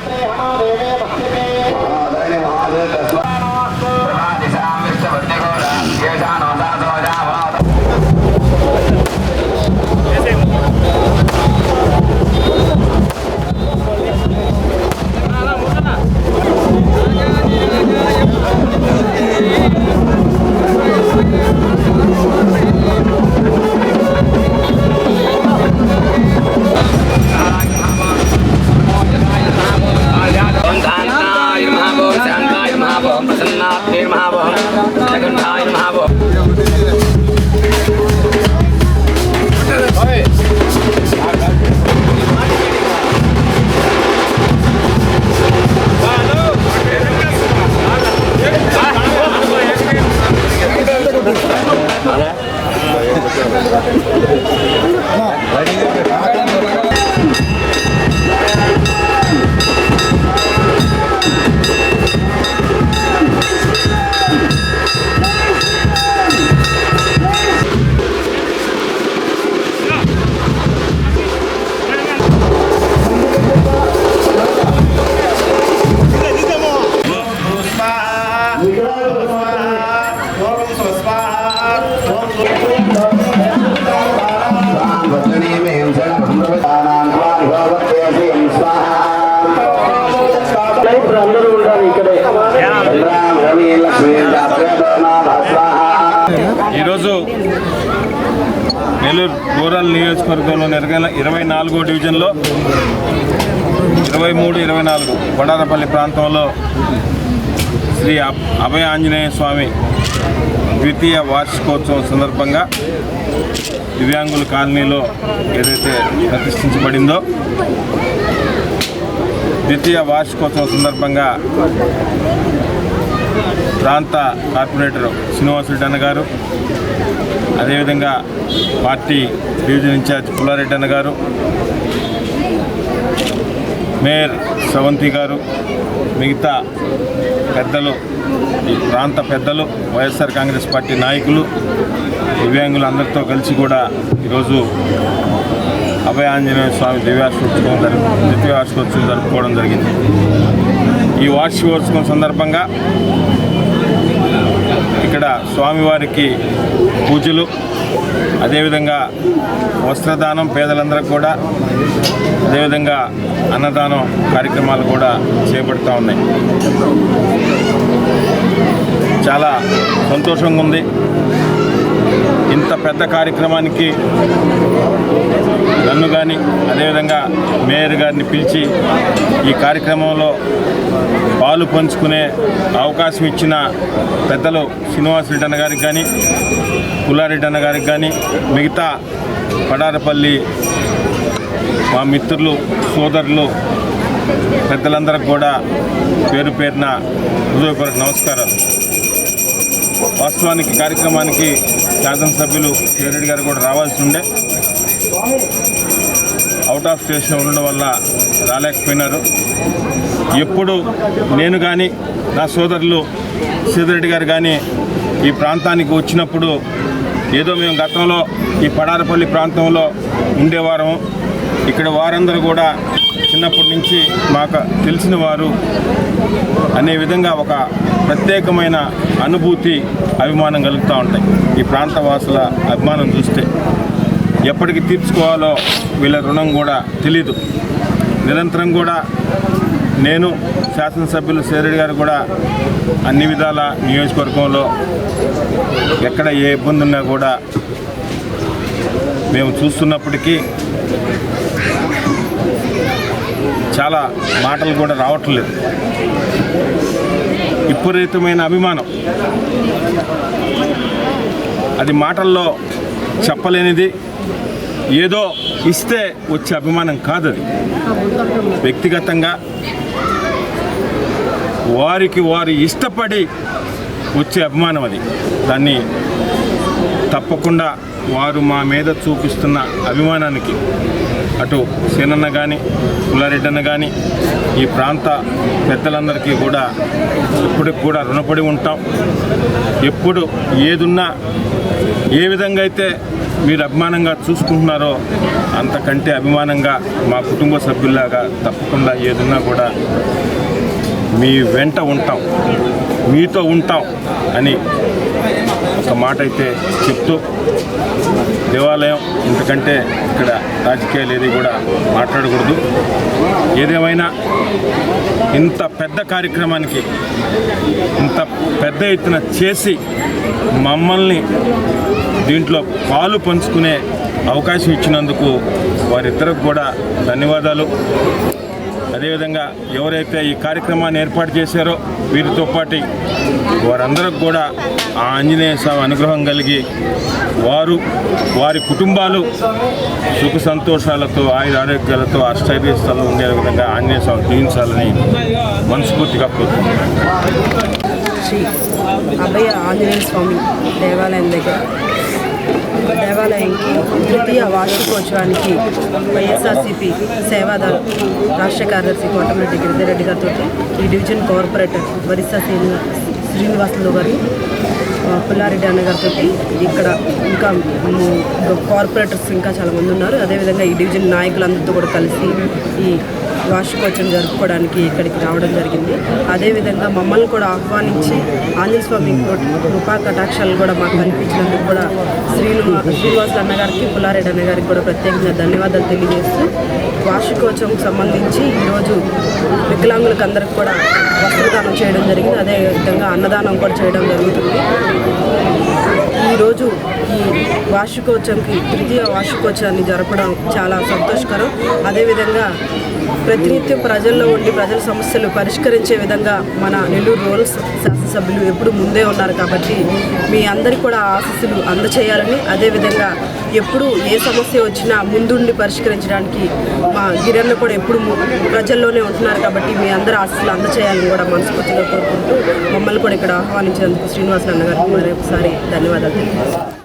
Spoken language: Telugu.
ক্ষেত্রে まあ、来年でくれ。నెల్లూరు రూరల్ నియోజకవర్గంలో నెరగల ఇరవై నాలుగో డివిజన్లో ఇరవై మూడు ఇరవై నాలుగు వడారపల్లి ప్రాంతంలో శ్రీ అభయ ఆంజనేయ స్వామి ద్వితీయ వార్షికోత్సవం సందర్భంగా దివ్యాంగుల కాలనీలో ఏదైతే ప్రతిష్ఠించబడిందో ద్వితీయ వార్షికోత్సవం సందర్భంగా ప్రాంత కార్పొరేటర్ శ్రీనివాసరెడ్డి అన్న గారు అదేవిధంగా పార్టీ డివిజన్ ఇన్ఛార్జ్ పుల్లారెడ్డి అన్న గారు మేయర్ సవంతి గారు మిగతా పెద్దలు ఈ ప్రాంత పెద్దలు వైఎస్ఆర్ కాంగ్రెస్ పార్టీ నాయకులు దివ్యాంగులు అందరితో కలిసి కూడా ఈరోజు అభయ ఆంజనేయ స్వామి దివ్యార్షికోత్సవం జరుపు ద్వితీయ వార్షికోత్సవం జరుపుకోవడం జరిగింది. ఈ వార్షికోత్సవం సందర్భంగా ఇక్కడ స్వామివారికి పూజలు అదేవిధంగా వస్త్రదానం పేదలందరికీ కూడా అదేవిధంగా అన్నదానం కార్యక్రమాలు కూడా చేపడుతూ ఉన్నాయి. చాలా సంతోషంగా ఉంది. ఇంత పెద్ద కార్యక్రమానికి నన్ను కానీ అదేవిధంగా మేయర్ గారిని పిలిచి ఈ కార్యక్రమంలో పాలు పంచుకునే అవకాశం ఇచ్చిన పెద్దలు శ్రీనివాసరెడ్డి అన్న గారికి కానీ పుల్లారెడ్డి అన్న గారికి కానీ మిగతా పడారపల్లి మా మిత్రులు సోదరులు పెద్దలందరికి కూడా పేరు పేరున హృదయపూర్వక నమస్కారాలు. వాస్తవానికి కార్యక్రమానికి శాసనసభ్యులు కేరెడ్డి గారు కూడా రావాల్సి ఉండే. అవుట్ ఆఫ్ స్టేషన్ ఉండడం వల్ల రాలేకపోయినారు. ఎప్పుడు నేను కానీ నా సోదరులు సీధరెడ్డి గారు కానీ ఈ ప్రాంతానికి వచ్చినప్పుడు ఏదో మేము గతంలో ఈ పడారపల్లి ప్రాంతంలో ఉండేవారము. ఇక్కడ వారందరూ కూడా చిన్నప్పటి నుంచి మాకు తెలిసిన వారు అనే విధంగా ఒక ప్రత్యేకమైన అనుభూతి అభిమానం కలుగుతూ ఉంటాయి. ఈ ప్రాంత వాసుల అభిమానం చూస్తే ఎప్పటికి తీర్చుకోవాలో వీళ్ళ రుణం కూడా తెలీదు. నిరంతరం కూడా నేను శాసనసభ్యులు సేరెడ్డి గారు కూడా అన్ని విధాల నియోజకవర్గంలో ఎక్కడ ఏ ఇబ్బంది ఉన్నా కూడా మేము చూస్తున్నప్పటికీ చాలా మాటలు కూడా రావట్లేదు విపరీతమైన అభిమానం. అది మాటల్లో చెప్పలేనిది ఏదో ఇస్తే వచ్చే అభిమానం కాదు అది. వ్యక్తిగతంగా వారికి వారు ఇష్టపడి వచ్చే అభిమానం అది. దాన్ని తప్పకుండా వారు మా మీద చూపిస్తున్న అభిమానానికి అటు సేనన్న కానీ పుల్లారెడ్డన్న కానీ ఈ ప్రాంత పెద్దలందరికీ కూడా ఇప్పటికి కూడా రుణపడి ఉంటాం. ఎప్పుడు ఏదున్నా ఏ విధంగా అయితే మీరు అభిమానంగా చూసుకుంటున్నారో అంతకంటే అభిమానంగా మా కుటుంబ సభ్యుల్లాగా తప్పకుండా ఏదున్నా కూడా మీ వెంట ఉంటాం. మీతో ఉంటాం అని ఒక మాట అయితే చెప్తూ దేవాలయం ఇంతకంటే ఇక్కడ రాజకీయాలు ఏది కూడా మాట్లాడకూడదు. ఏదేమైనా ఇంత పెద్ద కార్యక్రమానికి ఇంత పెద్ద ఎత్తున చేసి మమ్మల్ని దీంట్లో పాలు పంచుకునే అవకాశం ఇచ్చినందుకు వారిద్దరికి కూడా ధన్యవాదాలు. అదేవిధంగా ఎవరైతే ఈ కార్యక్రమాన్ని ఏర్పాటు చేశారో వీరితో పాటు వారందరికి కూడా ఆ ఆంజనేయ స్వామి అనుగ్రహం కలిగి వారు వారి కుటుంబాలు సుఖ సంతోషాలతో ఆయుర ఆరోగ్యాలతో అష్టైర్యస్థలు ఉండే విధంగా ఆంజనేయ స్వామి జీవించాలని మనస్ఫూర్తిగా కోరుకుంటున్నాను. అభయ ఆంజనేయ స్వామి దేవాలయం దగ్గర దేవాలయంకి తృతీయ వార్షికోత్సవానికి వైఎస్ఆర్సీపీ సేవాదార్ రాష్ట్ర కార్యదర్శి కోటమిరెడ్డి గిరిజారెడ్డి గారితో ఈ డివిజన్ కార్పొరేటర్ వరిసా శ్రీనివా శ్రీనివాసులు గారు పుల్లారెడ్డి అన్న గారితో ఇక్కడ ఇంకా కార్పొరేటర్స్ ఇంకా చాలామంది ఉన్నారు. అదేవిధంగా ఈ డివిజన్ నాయకులందరితో కూడా కలిసి ఈ వార్షికోత్సవం జరుపుకోవడానికి ఇక్కడికి రావడం జరిగింది. అదేవిధంగా మమ్మల్ని కూడా ఆహ్వానించి ఆంజనేయ స్వామి కృపా కటాక్షాలు కూడా మాకు కనిపించినందుకు కూడా శ్రీను శ్రీనివాసులు అన్నగారికి పుల్లారెడ్డి అన్నగారికి కూడా ప్రత్యేకంగా ధన్యవాదాలు తెలియజేస్తూ వార్షికోత్సవం సంబంధించి ఈరోజు వికలాంగులకు అందరికి కూడా వస్త్రదానం చేయడం జరిగింది. అదేవిధంగా అన్నదానం కూడా చేయడం జరుగుతుంది. ఈరోజు ఈ వార్షికోత్సవంకి తృతీయ వార్షికోత్సవాన్ని జరపడం చాలా సంతోషకరం. అదేవిధంగా ప్రతినిత్యం ప్రజల్లో ఉండి ప్రజల సమస్యలు పరిష్కరించే విధంగా మన నెల్లూరు రూరల్ శాసనసభ్యులు ఎప్పుడు ముందే ఉన్నారు కాబట్టి మీ అందరికీ కూడా ఆశస్సులు అందచేయాలని అదేవిధంగా ఎప్పుడు ఏ సమస్య వచ్చినా ముందుండి పరిష్కరించడానికి మా గిరన్న కూడా ఎప్పుడు ప్రజల్లోనే ఉంటున్నారు కాబట్టి మీ అందరూ ఆశలు అందచేయాలని కూడా మనస్ఫూర్తిగా కోరుకుంటూ మమ్మల్ని కూడా ఇక్కడ ఆహ్వానించినందుకు శ్రీనివాస అన్న గారికి మరొకసారి ధన్యవాదాలు. తెలియజేస్తాను